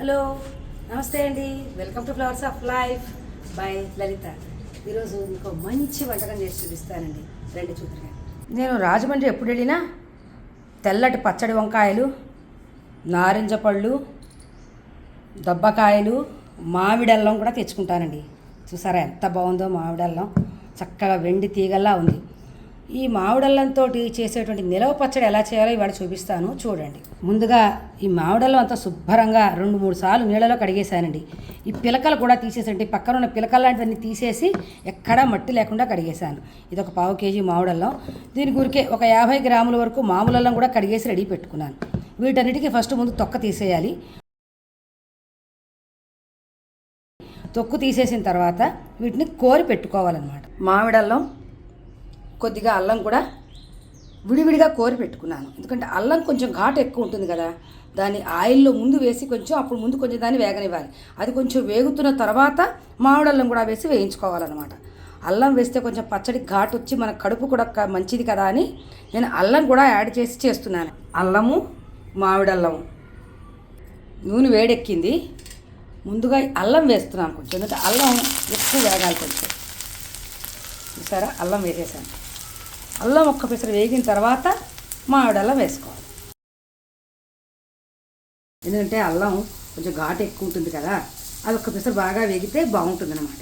Hello నమస్తే అండి. Welcome to flowers of life by Lalitha ఈరోజు మీకు మంచి వంటకం చేసి చూపిస్తానండి. రెండు చూద్దరుగా. నేను రాజమండ్రి ఎప్పుడు వెళ్ళినా తెల్లటి పచ్చడి వంకాయలు నారింజ పళ్ళు దబ్బకాయలు మామిడల్లం కూడా తెచ్చుకుంటానండి. చూసారా ఎంత బాగుందో మామిడల్లం చక్కగా వెండి తీగల్లా ఉంది. ఈ మామిడల్లంతో చేసేటువంటి నిలవ పచ్చడి ఎలా చేయాలో ఇవాళ చూపిస్తాను. చూడండి. ముందుగా ఈ మామిడల్లం అంతా శుభ్రంగా రెండు మూడు సార్లు నీళ్ళలో కడిగేశానండి. ఈ పిలకలు కూడా తీసేసండి. పక్కన ఉన్న పిలకలు లాంటివన్నీ తీసేసి ఎక్కడా మట్టి లేకుండా కడిగేశాను. ఇది ఒక పావు కేజీ మామిడల్లం. దీని గురికే ఒక యాభై గ్రాముల వరకు మామూలల్లం కూడా కడిగేసి రెడీ పెట్టుకున్నాను. వీటన్నిటికీ ఫస్ట్ ముందు తొక్క తీసేయాలి. తొక్కు తీసేసిన తర్వాత వీటిని కోరి పెట్టుకోవాలన్నమాట. మామిడల్లం కొద్దిగా అల్లం కూడా విడివిడిగా కోరి పెట్టుకున్నాను. ఎందుకంటే అల్లం కొంచెం ఘాటు ఎక్కువ ఉంటుంది కదా దాన్ని ఆయిల్లో ముందు వేసి కొంచెం అప్పుడు ముందు కొంచెం దాన్ని వేగనివ్వాలి. అది కొంచెం వేగుతున్న తర్వాత మామిడల్లం కూడా వేసి వేయించుకోవాలన్నమాట. అల్లం వేస్తే కొంచెం పచ్చడి ఘాటు వచ్చి మన కడుపు కూడా మంచిది కదా అని నేను అల్లం కూడా యాడ్ చేసి చేస్తున్నాను. అల్లము మామిడల్లము నూనె వేడెక్కింది. ముందుగా అల్లం వేస్తున్నాను కొంచెం. ఎందుకంటే అల్లం ఎక్కువ వేగాలి కొంచెం. చూసారా? అల్లం వేసేసాను. అల్లం ఒక్క పిసరు వేగిన తర్వాత మామిడల్లం వేసుకోవాలి. ఎందుకంటే అల్లం కొంచెం ఘాటు ఎక్కువ ఉంటుంది కదా అది ఒక్క పిసరు బాగా వేగితే బాగుంటుంది అనమాట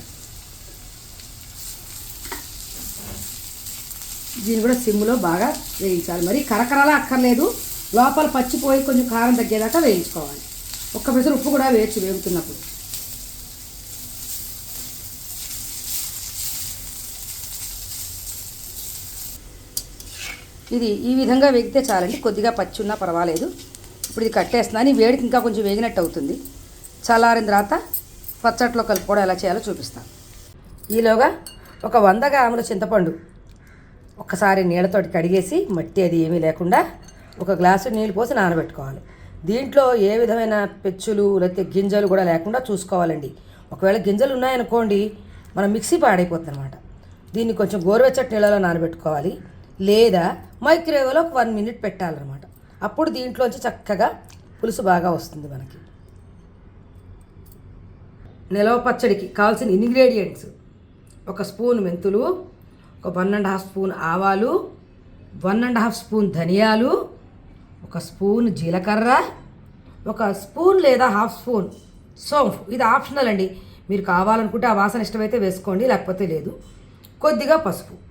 దీన్ని కూడా సిమ్లో బాగా వేయించాలి. మరి కరకరలా అక్కర్లేదు లోపల పచ్చిపోయి కొంచెం కారం తగ్గేదాకా వేయించుకోవాలి. ఒక్క పెసరు ఉప్పు కూడా వేయచ్చు వేగుతున్నప్పుడు. ఇది ఈ విధంగా వేగితే చాలండి. కొద్దిగా పచ్చి ఉన్నా పర్వాలేదు. ఇప్పుడు ఇది కట్టేస్తున్నాను వేడికి ఇంకా కొంచెం వేగినట్టు అవుతుంది. చల్లారిన తర్వాత పచ్చట్లో కలుపుకోవడం ఎలా చేయాలో చూపిస్తాను. ఈలోగా ఒక వంద గ్రాముల చింతపండు ఒకసారి నీళ్ళతోటి కడిగేసి మట్టి అది ఏమీ లేకుండా ఒక గ్లాసు నీళ్ళు పోసి నానబెట్టుకోవాలి. దీంట్లో ఏ విధమైన పెచ్చులు లేకపోతే గింజలు కూడా లేకుండా చూసుకోవాలండి. ఒకవేళ గింజలు ఉన్నాయనుకోండి మనం మిక్సీ పాడైపోతుంది అనమాట దీన్ని కొంచెం గోరువెచ్చటి నీళ్ళలో నానబెట్టుకోవాలి. లేదా మైక్రోవేవ్లో ఒక వన్ మినిట్ పెట్టాలన్నమాట. అప్పుడు దీంట్లోంచి చక్కగా పులుసు బాగా వస్తుంది మనకి. నిలవ పచ్చడికి కావాల్సిన ఇంగ్రీడియంట్స్. ఒక స్పూన్ మెంతులు ఒక వన్ అండ్ హాఫ్ స్పూన్ ఆవాలు వన్ అండ్ హాఫ్ స్పూన్ ధనియాలు ఒక స్పూన్ జీలకర్ర ఒక స్పూన్ లేదా హాఫ్ స్పూన్ సోంఫ్ ఇది ఆప్షనల్ అండి. మీరు కావాలనుకుంటే ఆ వాసన ఇష్టమైతే వేసుకోండి లేకపోతే లేదు. కొద్దిగా పసుపు.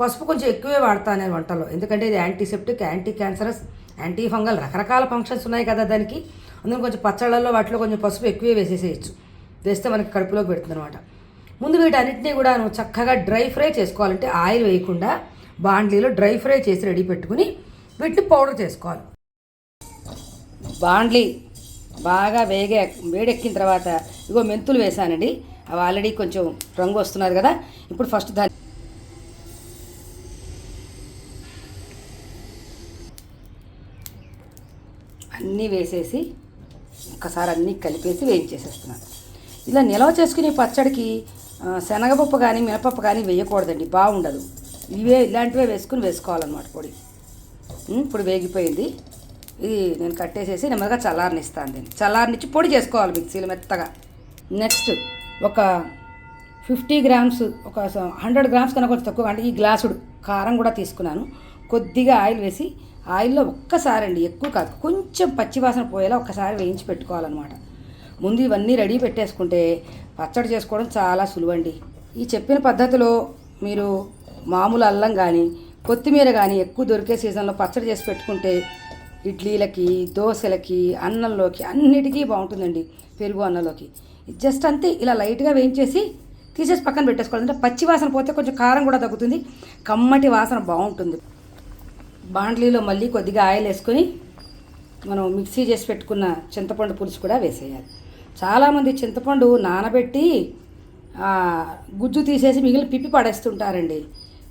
పసుపు కొంచెం ఎక్కువే వాడతాను నేను వంటలో. ఎందుకంటే ఇది antiseptic anti cancerous anti fungal రకరకాల ఫంక్షన్స్ ఉన్నాయి కదా దానికి. అందుకని కొంచెం పచ్చళ్ళల్లో వాటిలో కొంచెం పసుపు ఎక్కువే వేసేసేయచ్చు. వేస్తే మనకి కడుపులోకి పెడుతుంది అనమాట ముందు వీటన్నిటినీ కూడా నువ్వు చక్కగా డ్రై ఫ్రై చేసుకోవాలంటే ఆయిల్ వేయకుండా బాండ్లీలో డ్రై ఫ్రై చేసి రెడీ పెట్టుకుని వీటిని పౌడర్ చేసుకోవాలి. బాండ్లీ బాగా వేగే వేడెక్కిన తర్వాత ఇగో మెంతులు వేసానండి. అవి ఆల్రెడీ కొంచెం రంగు వస్తున్నారు కదా. ఇప్పుడు ఫస్ట్ దాన్ని అన్నీ వేసేసి ఒక్కసారి అన్నీ కలిపేసి వేయించేసేస్తున్నాను. ఇలా నిల్వ చేసుకునే పచ్చడికి శనగపప్పు కానీ మినపప్పు కానీ వేయకూడదండి. బాగుండదు. ఇవే ఇలాంటివే వేసుకుని వేసుకోవాలన్నమాట పొడి. ఇప్పుడు వేగిపోయింది. ఇది నేను కట్టేసేసి నెమ్మదిగా చల్లారనిస్తాను దీన్ని. చల్లారనిచ్చి పొడి చేసుకోవాలి మిక్సీలు మెత్తగా. నెక్స్ట్ ఒక ఫిఫ్టీ గ్రామ్స్ ఒక హండ్రెడ్ గ్రామ్స్ కన్నా కొంచెం తక్కువ అంటే ఈ గ్లాసుడు కారం కూడా తీసుకున్నాను. కొద్దిగా ఆయిల్ వేసి ఆయిల్లో ఒక్కసారి అండి ఎక్కువ కాదు. కొంచెం పచ్చివాసన పోయేలా ఒక్కసారి వేయించి పెట్టుకోవాలన్నమాట. ముందు ఇవన్నీ రెడీ పెట్టేసుకుంటే పచ్చడి చేసుకోవడం చాలా సులువండి. ఈ చెప్పిన పద్ధతిలో మీరు మామూలు అల్లం కానీ కొత్తిమీర కానీ ఎక్కువ దొరికే సీజన్లో పచ్చడి చేసి పెట్టుకుంటే ఇడ్లీలకి దోశలకి అన్నంలోకి అన్నిటికీ బాగుంటుందండి పెరుగు అన్నంలోకి. జస్ట్ అంతే ఇలా లైట్గా వేయించేసి తీసేసి పక్కన పెట్టేసుకోవాలి. అంటే పచ్చి వాసన పోతే కొంచెం కారం కూడా తగ్గుతుంది. కమ్మటి వాసన బాగుంటుంది. బాండ్లీలో మళ్ళీ కొద్దిగా ఆయిల్ వేసుకొని మనం మిక్సీ చేసి పెట్టుకున్న చింతపండు పులుసు కూడా వేసేయాలి. చాలామంది చింతపండు నానబెట్టి గుజ్జు తీసేసి మిగిలిన పిప్పి పడేస్తుంటారండి.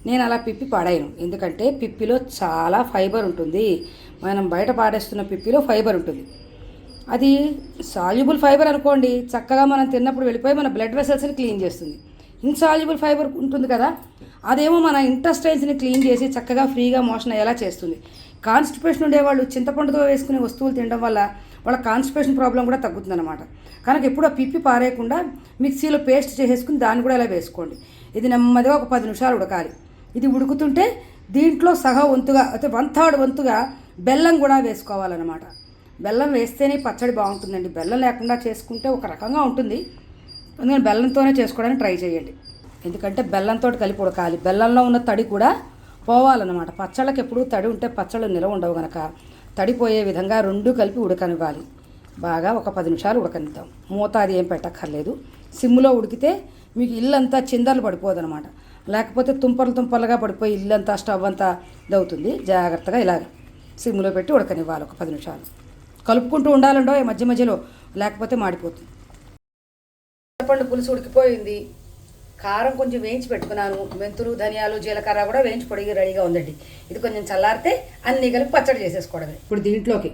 నేను అలా పిప్పి పడేయను. ఎందుకంటే పిప్పిలో చాలా ఫైబర్ ఉంటుంది. మనం బయట పాడేస్తున్న పిప్పిలో ఫైబర్ ఉంటుంది. అది సాల్యుబుల్ ఫైబర్ అనుకోండి. చక్కగా మనం తిన్నప్పుడు వెళ్ళిపోయి మన బ్లడ్ వెసల్స్ని క్లీన్ చేస్తుంది. ఇన్సాల్యుబుల్ ఫైబర్ ఉంటుంది కదా. అదేమో మన ఇంటెస్టైన్స్ని క్లీన్ చేసి చక్కగా ఫ్రీగా మోషన్ అయ్యేలా చేస్తుంది. కాన్స్టిపేషన్ ఉండేవాళ్ళు చింతపండుతో వేసుకునే వస్తువులు తినడం వల్ల వాళ్ళ కాన్స్టిపేషన్ ప్రాబ్లం కూడా తగ్గుతుందన్నమాట. కనుక ఎప్పుడో పిప్పి పారేయకుండా మిక్సీలో పేస్ట్ చేసేసుకుని దాన్ని కూడా ఇలా వేసుకోండి. ఇది నెమ్మదిగా ఒక పది నిమిషాలు ఉడకాలి. ఇది ఉడుకుతుంటే దీంట్లో సగ వంతుగా అయితే వన్ థర్డ్ వంతుగా బెల్లం కూడా వేసుకోవాలన్నమాట. బెల్లం వేస్తేనే పచ్చడి బాగుంటుందండి. బెల్లం లేకుండా చేసుకుంటే ఒక రకంగా ఉంటుంది. అందుకని బెల్లంతోనే చేసుకోవడానికి ట్రై చేయండి. ఎందుకంటే బెల్లంతో కలిపి ఉడకాలి. బెల్లంలో ఉన్న తడి కూడా పోవాలన్నమాట. పచ్చళ్ళకి ఎప్పుడు తడి ఉంటే పచ్చళ్ళు నిలవ ఉండవు గనక. తడిపోయే విధంగా రెండు కలిపి ఉడకనివ్వాలి. బాగా ఒక పది నిమిషాలు ఉడకనిద్దాం. మూత అది ఏం పెట్టక్కర్లేదు. సిమ్లో ఉడికితే మీకు ఇల్లంతా చిందర్లు పడిపోదన్నమాట. లేకపోతే తుంపర్లు తుంపర్లుగా పడిపోయి ఇల్లంతా స్టవ్ అంతా ఇదవుతుంది జాగ్రత్తగా ఇలాగ సిమ్లో పెట్టి ఉడకనివ్వాలి ఒక పది నిమిషాలు. కలుపుకుంటూ ఉండాలండో ఈ మధ్య మధ్యలో. లేకపోతే మాడిపోతుంది. పండు పులుసు ఉడికిపోయింది. కారం కొంచెం వేయించి పెట్టుకున్నాను. మెంతులు ధనియాలు జీలకర్ర కూడా వేయించి పొడిగి రెడీగా ఉందండి. ఇది కొంచెం చల్లారితే అన్ని కలిపి పచ్చడి చేసేసుకోవడమే. ఇప్పుడు దీంట్లోకి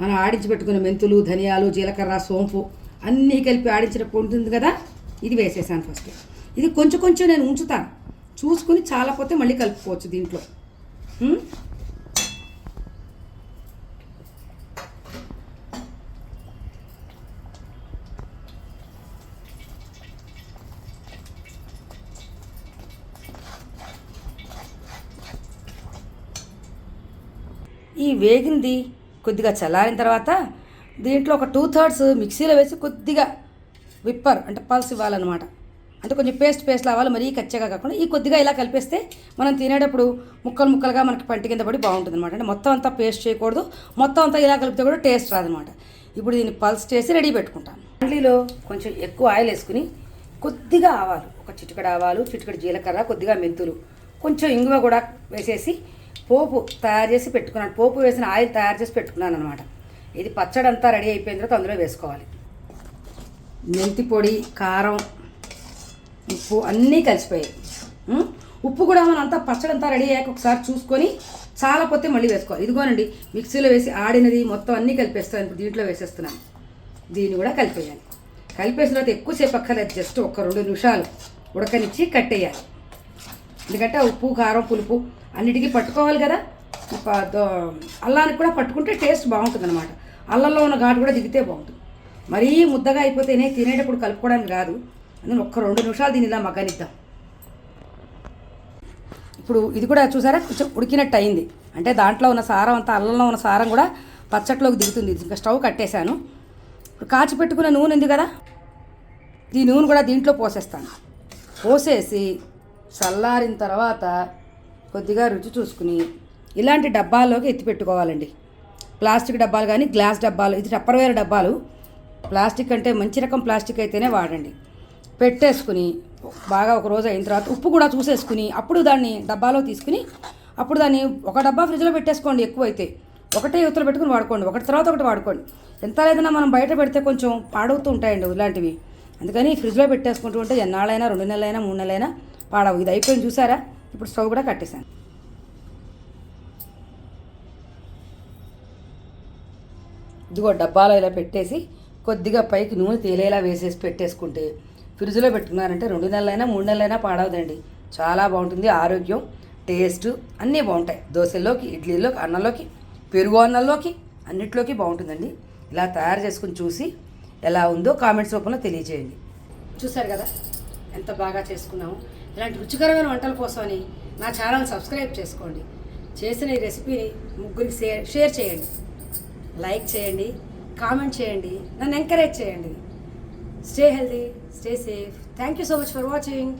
మనం ఆడించి పెట్టుకున్న మెంతులు ధనియాలు జీలకర్ర సోంపు అన్నీ కలిపి ఆడించినప్పుడు ఉంటుంది కదా? ఇది వేసేసాను ఫస్ట్ ఇది కొంచెం కొంచెం నేను ఉంచుతాను. చూసుకుని చాలపోతే మళ్ళీ కలుపుకోవచ్చు దీంట్లో. ఈ వేగింది కొద్దిగా చల్లారిన తర్వాత దీంట్లో ఒక టూ థర్డ్స్ మిక్సీలో వేసి కొద్దిగా విప్పర్ అంటే పల్స్ ఇవ్వాలన్నమాట. అంటే కొంచెం పేస్ట్ పేస్ట్ అవ్వాలి మరీ కచ్చగా కాకుండా ఈ కొద్దిగా ఇలా కలిపేస్తే మనం తినేటప్పుడు ముక్కలు ముక్కలుగా మనకి పంటి కింద పడి బాగుంటుంది అనమాట అంటే మొత్తం అంతా పేస్ట్ చేయకూడదు. మొత్తం అంతా ఇలా కలిపితే కూడా టేస్ట్ రాదనమాట ఇప్పుడు దీన్ని పల్స్ చేసి రెడీ పెట్టుకుంటాను. అండ్లీలో కొంచెం ఎక్కువ ఆయిల్ వేసుకుని కొద్దిగా ఆవాలు ఒక చిటికడ ఆవాలు చిటికడ జీలకర్ర కొద్దిగా మెంతులు కొంచెం ఇంగువ కూడా వేసేసి పోపు తయారు చేసి పెట్టుకున్నాను. పోపు వేసిన ఆయిల్ తయారు చేసి పెట్టుకున్నాను అనమాట ఇది పచ్చడి అంతా రెడీ అయిపోయిన తర్వాత అందులో వేసుకోవాలి. మెంతి పొడి కారం ఉప్పు అన్నీ కలిసిపోయాయి. ఉప్పు కూడా మనం అంతా పచ్చడి అంతా రెడీ అయ్యాక ఒకసారి చూసుకొని చాలా పోతే మళ్ళీ వేసుకోవాలి. ఇదిగోనండి మిక్సీలో వేసి ఆడినది మొత్తం అన్నీ కలిపేస్తాను. ఇప్పుడు దీంట్లో వేసేస్తున్నాను. దీన్ని కూడా కలిపేయాలి. కలిపేసిన తర్వాత ఎక్కువసేపు అక్కర్లేదు జస్ట్ ఒక రెండు నిమిషాలు ఉడకనిచ్చి కట్టేయాలి. ఎందుకంటే ఉప్పు కారం పులుపు అన్నిటికీ పట్టుకోవాలి కదా. అల్లానికి కూడా పట్టుకుంటే టేస్ట్ బాగుంటుంది అనమాట అల్లంలో ఉన్న ఘాటు కూడా దిగితే బాగుంటుంది. మరీ ముద్దగా అయిపోతేనే తినేటప్పుడు కలుపుకోవడానికి కాదు అందుకని ఒక్క రెండు నిమిషాలు దీని ఇలా మగ్గనిద్దాం. ఇప్పుడు ఇది కూడా చూసారా? కొంచెం ఉడికినట్టు అయింది. అంటే దాంట్లో ఉన్న సారం అంతా అల్లంలో ఉన్న సారం కూడా పచ్చట్లోకి దిగుతుంది. ఇంకా స్టవ్ కట్టేశాను. ఇప్పుడు కాచి పెట్టుకున్న నూనె ఉంది కదా? ఈ నూనె కూడా దీంట్లో పోసేస్తాను. పోసేసి చల్లారిన తర్వాత కొద్దిగా రుచి చూసుకుని ఇలాంటి డబ్బాల్లోకి ఎత్తి పెట్టుకోవాలండి. ప్లాస్టిక్ డబ్బాలు కానీ గ్లాస్ డబ్బాలు ఇది టప్పర్వేర్ డబ్బాలు. ప్లాస్టిక్ అంటే మంచి రకం ప్లాస్టిక్ అయితేనే వాడండి. పెట్టేసుకుని బాగా ఒక రోజు అయిన తర్వాత ఉప్పు కూడా చూసేసుకుని అప్పుడు దాన్ని డబ్బాలో తీసుకుని అప్పుడు దాన్ని ఒక డబ్బా ఫ్రిడ్జ్లో పెట్టేసుకోండి ఎక్కువ అయితే ఒకటే యువతలు పెట్టుకుని వాడుకోండి. ఒకటి తర్వాత ఒకటి వాడుకోండి. ఎంత లేదన్నా మనం బయట పెడితే కొంచెం పాడవుతూ ఉంటాయండి ఇలాంటివి. అందుకని ఫ్రిడ్జ్లో పెట్టేసుకుంటూ ఉంటే ఎన్నాళ్ళైనా రెండు నెలలైనా మూడు నెలలైనా పాడవు. ఇది అయిపోయింది చూసారా? ఇప్పుడు స్టవ్ కూడా కట్టేశాను. ఇదిగో డబ్బాలో ఇలా పెట్టేసి కొద్దిగా పైకి నూనె తేలేలా వేసేసి పెట్టేసుకుంటే ఫ్రిడ్జ్లో పెట్టుకున్నారంటే రెండు నెలలైనా మూడు నెలలైనా పాడవదండి. చాలా బాగుంటుంది ఆరోగ్యం టేస్ట్ అన్నీ బాగుంటాయి. దోశల్లోకి ఇడ్లీలోకి అన్నంలోకి పెరుగు అన్నంలోకి అన్నిట్లోకి బాగుంటుందండి. ఇలా తయారు చేసుకుని చూసి ఎలా ఉందో కామెంట్స్ రూపంలో తెలియజేయండి. చూసారు కదా? ఎంత బాగా చేసుకున్నాము ఇలాంటి రుచికరమైన వంటల కోసమని నా ఛానల్ సబ్స్క్రైబ్ చేసుకోండి. చేసిన ఈ రెసిపీని ముగ్గురికి షేర్ షేర్ చేయండి. లైక్ చేయండి కామెంట్ చేయండి నన్ను ఎంకరేజ్ చేయండి. Stay healthy stay safe. Thank you so much for watching.